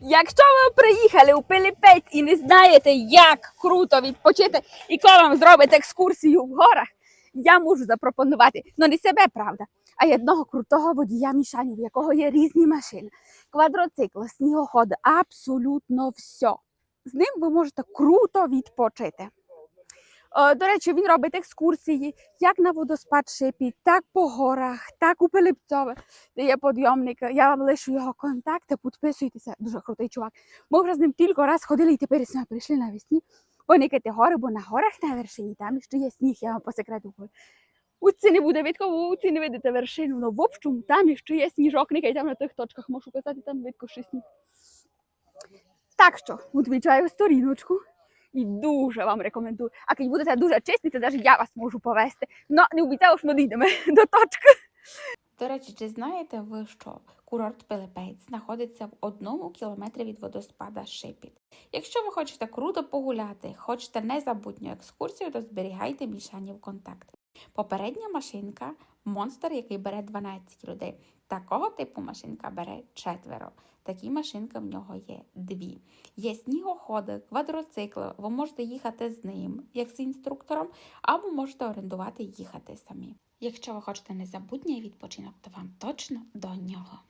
Якщо ви приїхали у Пилипець і не знаєте, як круто відпочити і коли вам зробить екскурсію в горах, я можу запропонувати, ну не себе, правда, а одного крутого водія Мішанів, у якого є різні машини, квадроцикл, снігоходи, абсолютно все. З ним ви можете круто відпочити. Е, До речі, він робить екскурсії як на водоспад Шипі, так по горах, так у Пилипцове, де є підйомник. Я вам лишу його контакти, підписуйтеся. Дуже крутий чувак. Ми вже з ним тільки раз ходили і тепер з прийшли навесні. Поникати гори, бо на горах на вершині там ще є сніг, я вам по секрету говорю. У ці не буде у ці не видите вершину. Ну, в общем, там ще є сніжок, нехай там на тих точках можу казати, там видко ще сніг. Так що, відмічаю сторіночку. І дуже вам рекомендую. А коли будете дуже чесні, то навіть я вас можу повести. Ну, не обіцяю, що ми дійдемо до точки. До речі, чи знаєте ви, що курорт Пилипець знаходиться в одному кілометрі від водоспада Шипіт? Якщо ви хочете круто погуляти, хочете незабутню екскурсію, то зберігайте Мішанів контакт. Попередня машинка монстр, який бере 12 людей. Такого типу машинка бере четверо. Такі машинки в нього є дві. Є снігоходи, квадроцикли. Ви можете їхати з ним, як з інструктором, або можете орендувати і їхати самі. Якщо ви хочете незабутній відпочинок, то вам точно до нього.